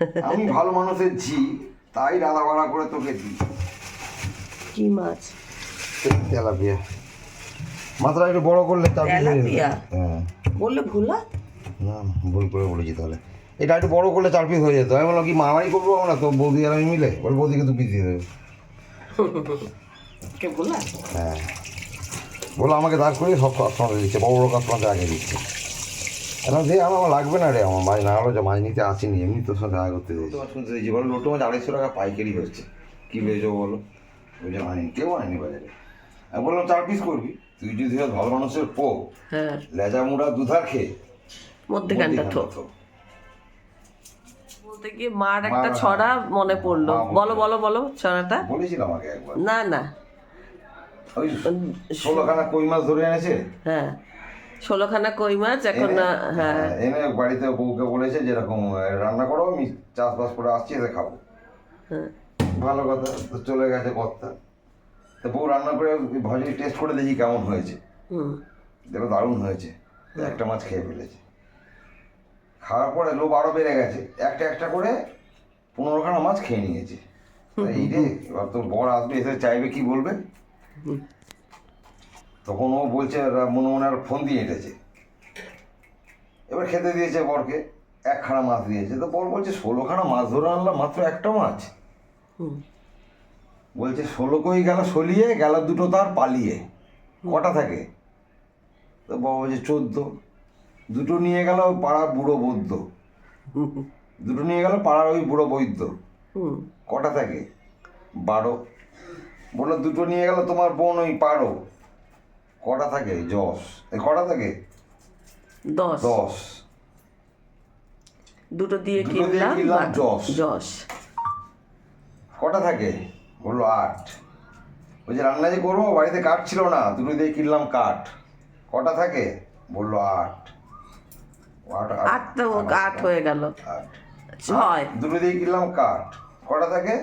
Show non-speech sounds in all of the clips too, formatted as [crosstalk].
আমি ভালো মানুষের ঝি তাই রাধা বাড়া করে তোকে দিই। কি মাছ? তেলাপিয়া। মাত্রা একটু বড় করলে তেলাপিয়া? হ্যাঁ। বললে ভুলা না? ভুল করে বলেছি তাহলে। এটা একটু বড় করলে চার পিস হয়ে যেত। আমি বললাম কি মারাই করব আমরা? তো বৌদি আর আমি মিলে। বল বৌদিকে দু পিস দিয়ে দেবে। হ্যাঁ। বলো আমাকে দাঁড় করে সব কাস্টমার দিচ্ছে বড় বড় কাস্টমার আগে দিচ্ছে। এখন দিয়ে আমার লাগবে না রে আমার মাছ না হলো যে মাছ নিতে আসিনি এমনি তোর সাথে দেখা করতে দিয়েছি তোমার শুনতে দিয়েছি বলো লোটো মাছ আড়াইশো টাকা পাইকারি হচ্ছে। কী বেচো বলো? ওই যে আনিনি কেউ আনেনি বাজারে আমি বললাম চার পিস করবি। তুই যদি ভালো মানুষের পো হ্যাঁ। লেজা মুড়া দুধার খেয়ে মধ্যেখানটা থো থো। বলতে গিয়ে মার একটা ছড়া মনে পড়ল। বলো বলো বলো ছড়াটা। বলেছিলাম আগে একবার। না না। ওই ষোলোখানা কই মাছ ধরে এনেছে? হ্যাঁ। ষোলোখানা কই মাছ এখন হ্যাঁ হ্যাঁ, এনে বাড়িতে বউকে বলেছে যেরকম রান্না করো আমি চাষবাস করে আসছি এসে খাব। হ্যাঁ। ভালো কথা তো চলে গেছে কর্তা। তো বউ রান্না করে ভাজি টেস্ট করে দেখি কেমন হয়েছে। হুম। দেখো দারুণ হয়েছে একটা মাছ খেয়ে ফেলেছে। খাওয়ার পরে লোভ আরও বেড়ে গেছে একটা একটা করে পনেরোখানা মাছ খেয়ে নিয়েছে। এই রে এবার তোর বর আসবে এসে চাইবে কি বলবে? তখন ও বলছে মনে মনে আর ফোন দিয়ে এঁটেছে। এবার খেতে দিয়েছে বরকে একখানা মাছ দিয়েছে। তো বর বলছে ষোলোখানা মাছ ধরে আনলাম মাত্র একটা মাছ? বলছে ষোলো কই গেল সলিয়ে গেল দুটো তার পালিয়ে। কটা থাকে? তো বাবা বলছে চোদ্দ। দুটো নিয়ে গেল পাড়া বুড়ো বৈদ্য দুটো নিয়ে গেল পাড়ার ওই বুড়ো বৈদ্য। কটা থাকে? বারো। বলল দুটো নিয়ে গেল তোমার বোন ওই পারো কটা থাকে? যশ এই কটা থাকে? দশ। দশ। দুটো দিয়ে কিনলাম যশ। যশ কটা থাকে? বলল আট। বলছে রান্না যে করব বাড়িতে কাঠ ছিল না দুটো দিয়ে কিনলাম কাঠ। কটা থাকে? বলল আট। আট তো আট হয়ে গেল। ছয়। দুটো দিয়ে কিনলাম কাঠ। কটা থাকে?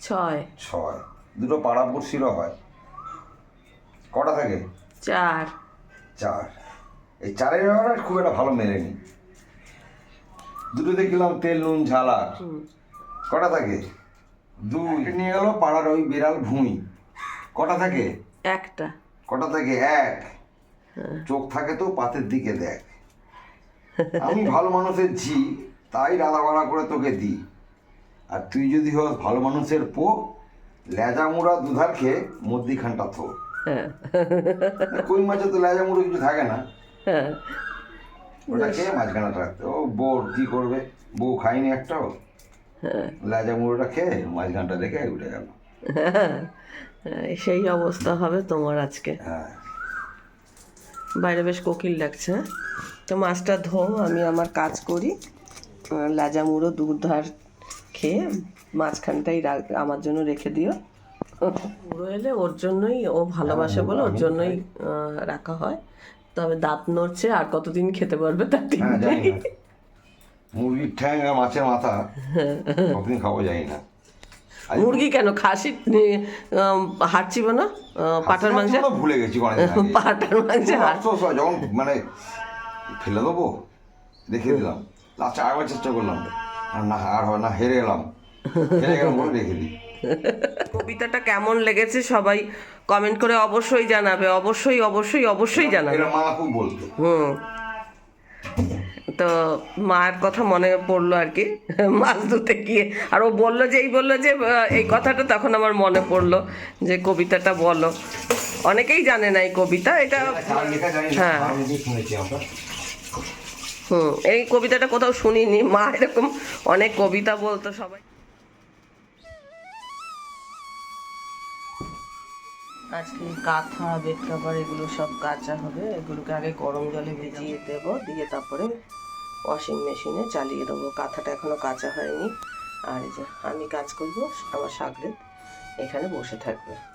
ছয়। ছয়। দুটো পাড়া পড়শিরও হয়। কটা থাকে? চার। চার। এই চারের ব্যাপারটা খুব একটা ভালো মেলেনি। দুটো দিয়ে কিনলাম তেল নুন ঝালার হুম। কটা থাকে? দুই। নিয়ে গেল পাড়ার ওই বিড়াল ভুঁই। কটা থাকে? একটা। কটা থাকে? এক। চোখ থাকে তো পাতের দিকে দেখ। আমি ভালো মানুষের ঝি তাই রাধা বাড়া করে তোকে দিই। আর তুই যদি হস ভালো মানুষের পো লেজা মুড়া দুধার খেয়ে মধ্যিখানটা থো। হ্যাঁ। কই মাছে তো লেজা মুড়ো কিছু থাকে না। হ্যাঁ। ওটা খেয়ে মাঝখানাটা রাখতে। ও বোর কি করবে? বউ খায়নি একটাও হ্যাঁ। লেজা মুড়োটা খেয়ে মাঝখানটা রেখে উঠে গেল। হ্যাঁ, সেই অবস্থা হবে তোমার আজকে। হ্যাঁ। বাইরে বেশ কোকিল লাগছে হ্যাঁ? তো মাছটা ধো আমি আমার কাজ করি। লাজা মুড়ো দুধ ধার খেয়ে মাঝখানটাই রাখ- আমার জন্য রেখে দিও। মুড়ো এলে ওর জন্যই ও ভালোবাসে বলে ওর জন্যই রাখা হয়। তবে দাঁত নড়ছে আর কতদিন খেতে পারবে তার ঠিক হ্যাঁ নেই। মুরগির ঠ্যাং আর মাছের মাথা কতদিন খাব জানি না। মুরগি কেন খাসি? আহ, হাড় না পাঠার মাংস ভুলে গেছি। পাঠার মাংস হয় যখন মানে ফেলে দেবো রেখে দিলাম। লাস্টে আরেকবার চেষ্টা করলাম। আর না আর হয় না হেরে গেলাম হেরে গেলাম বলে রেখে দিই। কবিতাটা কেমন লেগেছে সবাই কমেন্ট করে অবশ্যই জানাবে অবশ্যই অবশ্যই অবশ্যই জানাবে। হুম। তো মায়ের কথা মনে পড়ল আর কি মাছ ধুতে গিয়ে। আর ও বলল যে এই বলল যে এই কথাটা তখন আমার মনে পড়ল যে কবিতাটা বলো। অনেকেই জানে না এই কবিতা এটা হ্যাঁ। হুম এই কবিতাটা কোথাও শুনিনি মা এরকম অনেক কবিতা বলতো সবাই। আজকে কাঁথা, বেড কাভার এগুলো সব কাঁচা হবে। এগুলোকে আগে গরম জলে ভিজিয়ে দেবো, দিয়ে তারপরে ওয়াশিং মেশিনে চালিয়ে দেবো। কাঁথাটা এখনও কাঁচা হয়নি। আর এই যে আমি কাজ করব, আমার সাগরে এখানে বসে থাকবে।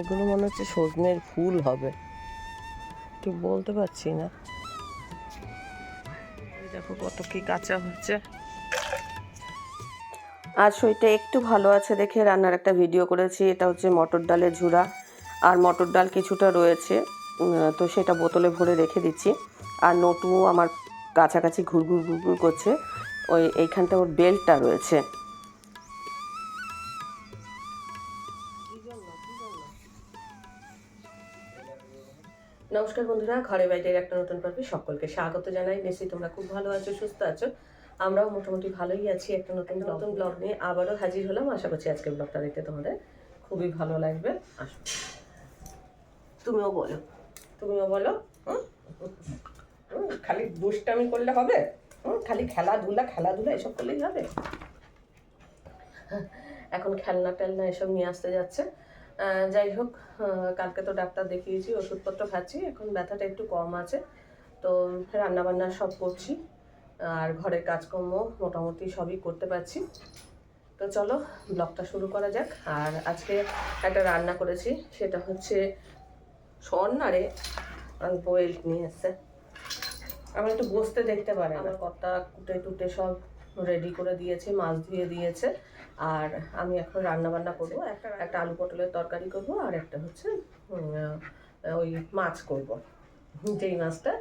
এগুলো মনে হচ্ছে সজনের ফুল হবে। ঠিক বলতে পারছি না। দেখো কত কি কাঁচা হচ্ছে আর শরীরটা একটু ভালো আছে দেখে রান্নার একটা ভিডিও করেছি, এটা হচ্ছে মটর ডালের ঝুড়া। আর মটর ডাল কিছুটা রয়েছে তো সেটা বোতলে ভরে রেখে দিচ্ছি। আর নটু আমার কাছাকাছি ঘুরঘুর ঘুরঘুর করছে, ওই এইখানটা ওর বেল্টটা রয়েছে। নমস্কার বন্ধুরা ঘরে বাইরের একটা নতুন পর্বে সকলকে স্বাগত জানাই। নিশ্চয়ই তোমরা খুব ভালো আছো সুস্থ আছো? আমরাও মোটামুটি ভালোই আছি একটা নতুন নতুন ব্লগ নিয়ে। আবারও হাজির হলাম। আশা করছি আজকের ব্লগটা দেখতে তোমাদের খুবই ভালো লাগবে। আসো তুমিও বলো। তুমিও বলো। খালি দুষ্টামি করলে হবে? খালি খেলাধুলা খেলাধুলা এসব করলেই হবে? এখন খেলনা টেলনা এসব নিয়ে আসতে যাচ্ছে। যাই হোক কালকে তো ডাক্তার দেখিয়েছি, ওষুধপত্র খাচ্ছি, এখন ব্যথাটা একটু কম আছে। তো রান্না বান্না সব করছি, আর ঘরের কাজকর্ম মোটামুটি সবই করতে পারছি। তো চলো, ব্লগটা শুরু করা যাক। আর আজকে একটা রান্না করেছি, সেটা হচ্ছে স্বর্ণারে বয়েল নিয়ে এসছে। আমার একটু বসতে দেখতে পারে আমার কর্তা কুটে টুটে সব রেডি করে দিয়েছে, মাছ ধুয়ে দিয়েছে। আর আমি এখন রান্না বান্না করব, একটা একটা আলু পটলের তরকারি করব, আর একটা হচ্ছে ওই মাছ করব। যেই মাছটা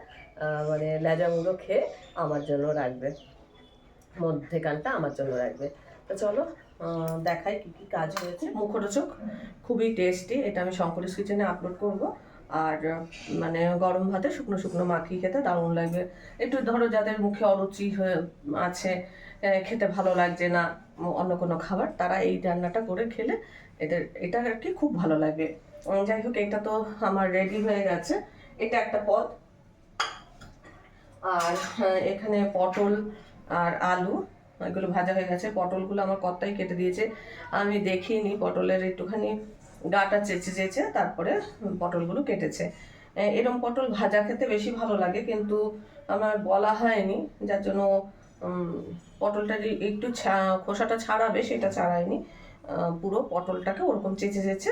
মানে লেজা মুড়ো খেয়ে আমার জন্য রাখবে। মধ্যেখানটা আমার জন্য রাখবে। তো চলো দেখাই কি কি কাজ হয়েছে। মুখরোচক, খুবই টেস্টি এটা আমি শঙ্করের কিচেনে আপলোড করব। আর মানে গরম ভাতে শুকনো শুকনো মাখিয়ে খেতে দারুণ লাগবে। একটু ধরো যাদের মুখে অরুচি হয়ে আছে খেতে ভালো লাগছে না অন্য কোনো খাবার, তারা এই রান্নাটা করে খেলে। এদের, এটা আর কি খুব ভালো লাগে। যাই হোক, এটা তো আমার রেডি হয়ে গেছে। এটা একটা পদ। আর এখানে পটল আর আলু, এগুলো ভাজা হয়ে গেছে। পটলগুলো আমার কর্তাই কেটে দিয়েছে। আমি দেখিনি, পটলের একটুখানি গাটা চেঁচে চেঁচে তারপরে পটলগুলো কেটেছে। এরম পটল ভাজা খেতে বেশি ভালো লাগে, কিন্তু আমার বলা হয়নি। যার জন্য পটলটা একটু খোসাটা ছাড়াবে সেটা ছাড়ায়নি। পুরো পটলটাকে ওরকম চেঁচে চেঁচে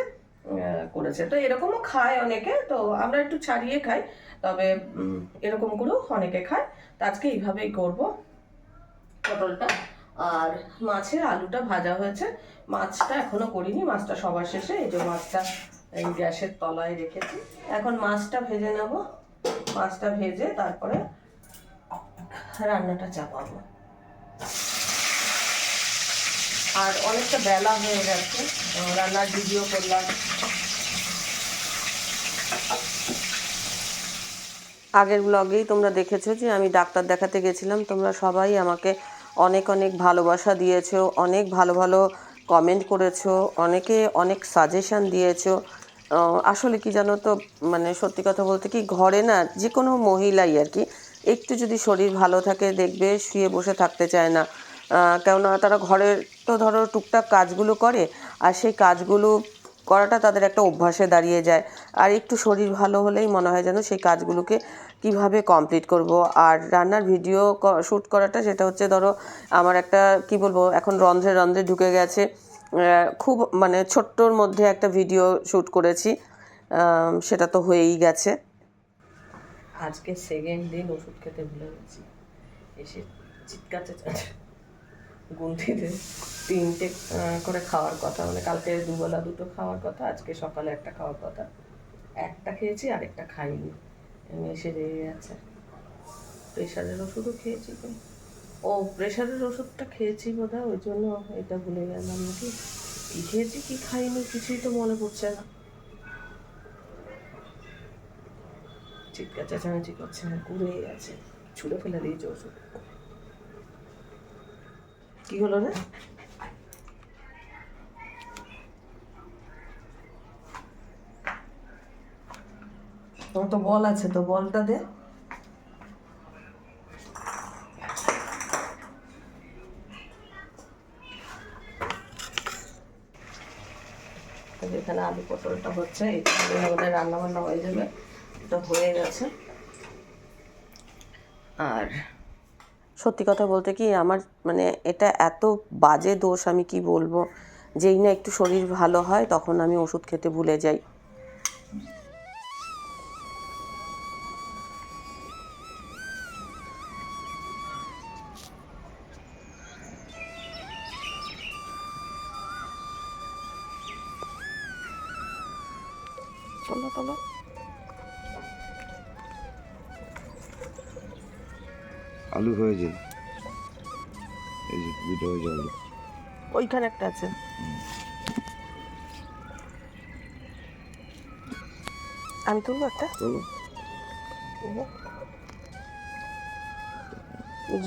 করেছে। তো এরকমও খায় অনেকে, তো আমরা একটু ছাড়িয়ে খাই, তবে এরকম করেও অনেকে খায়। তো আজকে এইভাবেই করব পটলটা। আর মাছের আলুটা ভাজা হয়েছে। মাছটা এখনও করিনি, মাছটা সবার শেষে। এই যে মাছটা এই গ্যাসের তলায় রেখেছি। এখন মাছটা ভেজে নেব। মাছটা ভেজে তারপরে রান্নাটা চাপাবো। আর অনেকটা বেলা হয়ে গেছে রান্নার ভিডিও করলাম। আগের ব্লগেই তোমরা দেখেছ যে আমি ডাক্তার দেখাতে গেছিলাম, তোমরা সবাই আমাকে অনেক অনেক ভালোবাসা দিয়েছ, অনেক ভালো ভালো কমেন্ট করেছ, অনেকে অনেক সাজেশন দিয়েছ। আসলে কি জানো তো মানে সত্যি কথা বলতে কি, ঘরে না যে কোনো মহিলাই আর কি একটু যদি শরীর ভালো থাকে, দেখবে শুয়ে বসে থাকতে চায় না। কেননা তারা ঘরের তো ধরো টুকটাক কাজগুলো করে, আর সেই কাজগুলো করাটা তাদের একটা অভ্যাসে দাঁড়িয়ে যায়। আর একটু শরীর ভালো হলেই মনে হয় যেন সেই কাজগুলোকে কীভাবে কমপ্লিট করব। আর রান্নার ভিডিও শ্যুট করাটা সেটা হচ্ছে ধরো আমার একটা, কি বলব, এখন রন্ধ্রে রন্ধ্রে ঢুকে গেছে। খুব মানে ছোট্টর মধ্যে একটা ভিডিও শ্যুট করেছি। সেটা তো হয়েই গেছে। আজকে সেকেন্ড দিন ওষুধ খেতে ভুলে গেছি। এসে চিৎকাতে গুনতিতে তিনটে করে খাওয়ার কথা। মানে কালকে দুবেলা দুটো খাওয়ার কথা, আজকে সকালে একটা খাওয়ার কথা। একটা খেয়েছি, আরেকটা খাইনি। এমনি এসে রেগে গেছে। প্রেশারের ওষুধও খেয়েছি ও প্রেশারের ওষুধটা খেয়েছি বোধ ওই জন্য এটা ভুলে গেলাম নাকি? কী খেয়েছি, কি খাইনি, কিছুই তো মনে পড়ছে না। চিৎকার, চেঁচামেচি করছে না ঘুরে গেছে। ছুঁড়ে ফেলে দিয়েছে ওষুধ। কি হলো রে? তোমার তো বল আছে, তো বলটা দে। এখানে আলু পটলটা হচ্ছে এখানে আমাদের রান্না বান্না হয়ে যাবে। তো হয়ে গেছে। আর সত্যি কথা বলতে কি, আমার মানে এটা এত বাজে দোষ আমি কি বলব? যেই না একটু শরীর ভালো হয়, তখন আমি ওষুধ খেতে ভুলে যাই। তোলো তোলো। আলু হয়েছে। এই যে দুটো হয়েছে আলু। ওইখানে একটা আছে। আমি তুলবো একটা?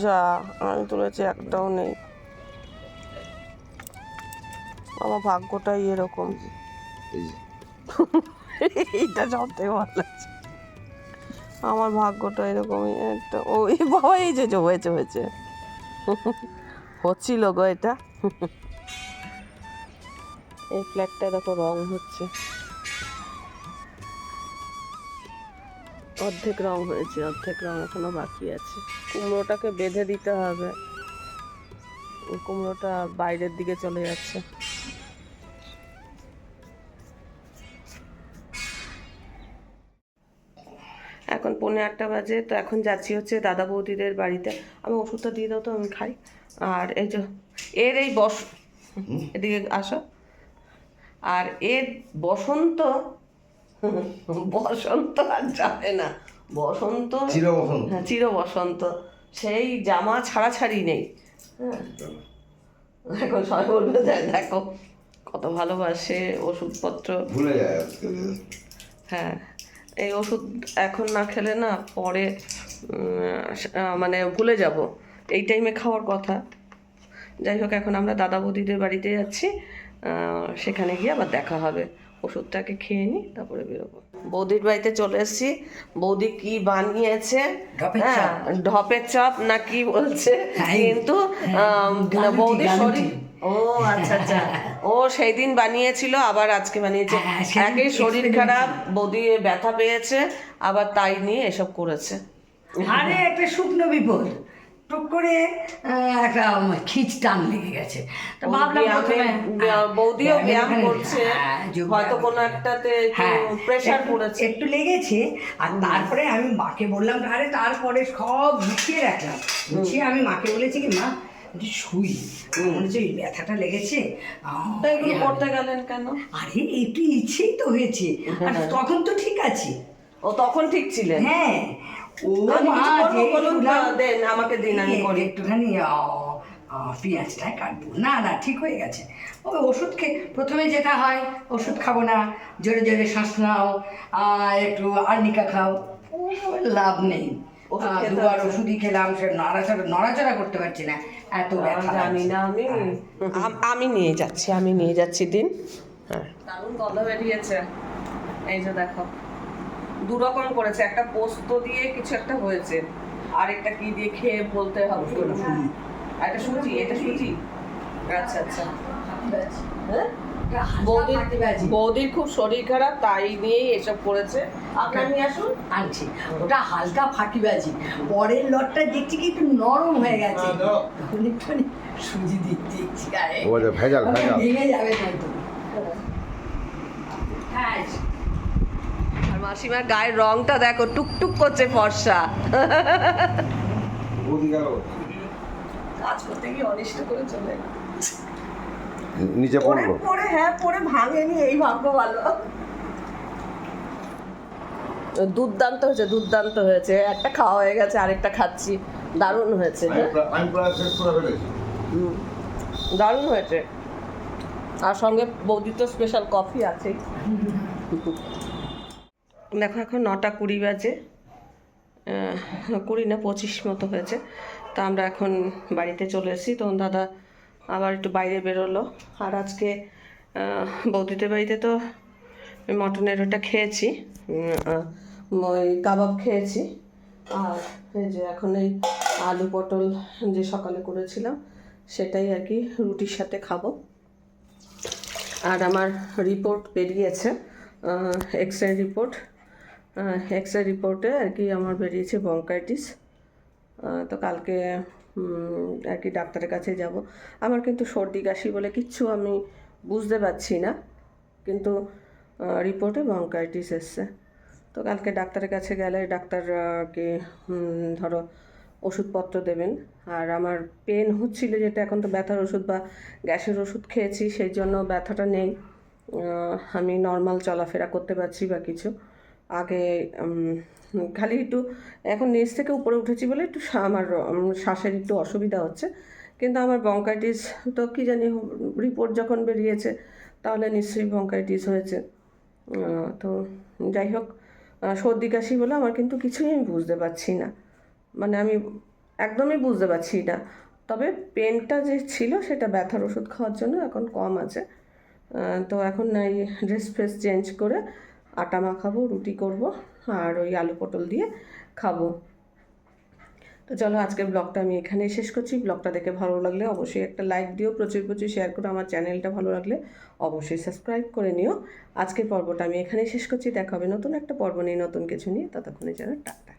যা আমি তুলেছি একটাও নেই। আমার ভাগ্যটাই এরকম। [laughs] এইটা সব থেকে ভালো লাগছে আমার ভাগ্যটা এরকমই একটা, ও বাবা, এই যে হয়েছে হয়েছে। হচ্ছিল গো এটা। এই ফ্ল্যাটটা দেখো, রং হচ্ছে। অর্ধেক রং হয়েছে, অর্ধেক রং এখনও বাকি আছে। কুমড়োটাকে বেঁধে দিতে হবে। কুমড়োটা বাইরের দিকে চলে যাচ্ছে। পৌনে আটটা বাজে তো এখন যাচ্ছি হচ্ছে দাদা বৌদিদের বাড়িতে। আমি ওষুধটা দিয়ে দাও তো আমি খাই। আর এই যে এর এই বস এদিকে আসো। আর এর বসন্ত বসন্ত আর যাবে না। বসন্ত চির বসন্ত হ্যাঁ চির বসন্ত সেই জামা ছাড়াছাড়ি নেই। হ্যাঁ। এখন সবাই বলবে দেখো কত ভালোবাসে ওষুধপত্র। ভুলে যায় হ্যাঁ। এই ওষুধ এখন না খেলে না পরে মানে ভুলে যাব। এই টাইমে খাওয়ার কথা। যাই হোক এখন আমরা দাদা বৌদিদের বাড়িতে যাচ্ছি। সেখানে গিয়ে আবার দেখা হবে। ওষুধটাকে খেয়ে নিই তারপরে বেরোবো। বৌদির বাড়িতে চলে এসেছি। বৌদি কি বানিয়েছে? ঢপের হ্যাঁ ঢপের চপ না কি বলছে? হ্যাঁ, কিন্তু আম, বৌদির শরীর ও আচ্ছা আচ্ছা। ও সেই দিন বানিয়েছিল আবার আজকে বানিয়েছে। হ্যাঁ, শরীর খারাপ বৌদি ব্যথা পেয়েছে আবার তাই নিয়ে এসব করেছে। আরে একটা শুকনো বিপদ। টুক করে একটা খিচ টান লেগে গেছে। তো ভাবলাম প্রথমে বৌদিও ব্যায়াম করছে। হ্যাঁ, হয়তো কোনো একটাতে হ্যাঁ প্রেশার পড়েছে। একটু লেগেছে আর তারপরে আমি মাকে বললাম আরে তারপরে সব গুছিয়ে রাখলাম। গুছিয়ে আমি মাকে বলেছি কি মা শুই মনে হচ্ছে এই ব্যথাটা লেগেছে আহ, তো এগুলো করতে গেলেন কেন? আরে একটু ইচ্ছেই তো হয়েছে। আর তখন তো ঠিক আছে। ও তখন ঠিক ছিলেন? হ্যাঁ। ও মা যে দেন আমাকে দিন আমি এই করি। একটুখানি আহ, আহ, পেঁয়াজটা কাটবো। না না ঠিক হয়ে গেছে। ওই ওষুধ খেয়ে প্রথমে যেটা হয় ওষুধ খাব না জোরে জোরে শ্বাস নাও আর একটু আর্নিকা খাও। লাভ নেই। দুবার। ওষুধই খেলাম সে নড়াচড়া নড়াচড়া করতে পারছি না। এত ব্যথা জানি না আমি আমি নিয়ে যাচ্ছি আমি নিয়ে যাচ্ছি দিন। হ্যাঁ। দারুণ গন্ধ বেরিয়েছে। এই যে দেখো দু রকম করেছে একটা পোস্ত দিয়ে কিছু একটা হয়েছে। আর একটা কি দিয়ে খেয়ে বলতে হবে? আর এটা সুজি এটা সুজি? আচ্ছা আচ্ছা। হ্যাঁ? বৌদির। বৌদির খুব শরীর খারাপ তাই নিয়েই এসব করেছে। আপনার নিয়ে আসুন আনছি। ওটা হালকা ফাঁকিবাজি পরের লটটা দেখছি কি একটু নরম হয়ে গেছে। তখন একটুখানি সুজি যে ভেজাল ভেজাল। ভেঙে যাবে কিন্তু। হ্যাঁ। আর মাসিমার গায়ের রংটা দেখো টুকটুক করছে ফর্সা। কাজ করতে গিয়ে অনিষ্ট করে চলে। নিচে পরে পড়ল পরে হ্যাঁ পরে ভাঙেনি এই ভাগ্য ভালো। দুর্দান্ত হয়েছে দুর্দান্ত হয়েছে। একটা খাওয়া হয়ে গেছে আরেকটা খাচ্ছি। দারুণ হয়েছে হ্যাঁ। আমি প্রায় শেষ করে ফেলেছি। দারুণ হয়েছে। আর সঙ্গে বৌদি তো স্পেশাল কফি আছেই। দেখো এখন নটা কুড়ি বাজে। কুড়ি না পঁচিশ মতো হয়েছে। তা আমরা এখন বাড়িতে চলে এসেছি। তখন দাদা আবার একটু বাইরে বেরোলো। আর আজকে বৌদিদের বাড়িতে তো মটনের ওটা খেয়েছি ওই কাবাব খেয়েছি। আর এই যে এখন এই আলু পটল যে সকালে করেছিলাম, সেটাই আর কি রুটির সাথে খাব। আর আমার রিপোর্ট বেরিয়েছে X ray report X ray রিপোর্টে আর কি আমার বেরিয়েছে বঙ্কাইটিস তো কালকে আর কি ডাক্তারের কাছে যাব। আমার কিন্তু সর্দি, কাশি বলে কিচ্ছু আমি বুঝতে পারছি না। কিন্তু রিপোর্টে বঙ্কাইটিস এসছে। তো কালকে ডাক্তারের কাছে গেলে ডাক্তার কি ধরো ওষুধপত্র দেবেন। আর আমার পেন হচ্ছিল যেটা এখন তো ব্যথার ওষুধ বা গ্যাসের ওষুধ খেয়েছি, সেই জন্য ব্যথাটা নেই। আমি নর্মাল চলাফেরা করতে পারছি বা কিছু। আগে খালি একটু এখন নিচ থেকে উপরে উঠেছি বলে একটু আমার শ্বাসের একটু অসুবিধা হচ্ছে। কিন্তু আমার বঙ্কাইটিস তো কী জানি রিপোর্ট যখন বেরিয়েছে তাহলে নিশ্চয়ই বঙ্কাইটিস হয়েছে। তো যাই হোক সর্দি কাশি বলে আমার কিন্তু কিছুই আমি বুঝতে পারছি না। মানে আমি একদমই বুঝতে পারছি না। তবে পেনটা যে ছিল সেটা ব্যথার ওষুধ খাওয়ার জন্য এখন কম আছে। তো এখন এই ড্রেস ফ্রেস চেঞ্জ করে আটা মাখাবো রুটি করব। আর ওই আলু পটল দিয়ে খাব। তো চলো আজকের ব্লগটা আমি এখানে শেষ করছি। ব্লগটা দেখে ভালো লাগলে অবশ্যই একটা লাইক দিও, প্রচুর প্রচুর শেয়ার করো, আমার চ্যানেলটা ভালো লাগলে অবশ্যই সাবস্ক্রাইব করে নিও। আজকের পর্বটা আমি এখানেই শেষ করছি। দেখা হবে নতুন একটা পর্ব নিয়ে, নতুন কিছু নিয়ে। ততক্ষণে যেন টাটা।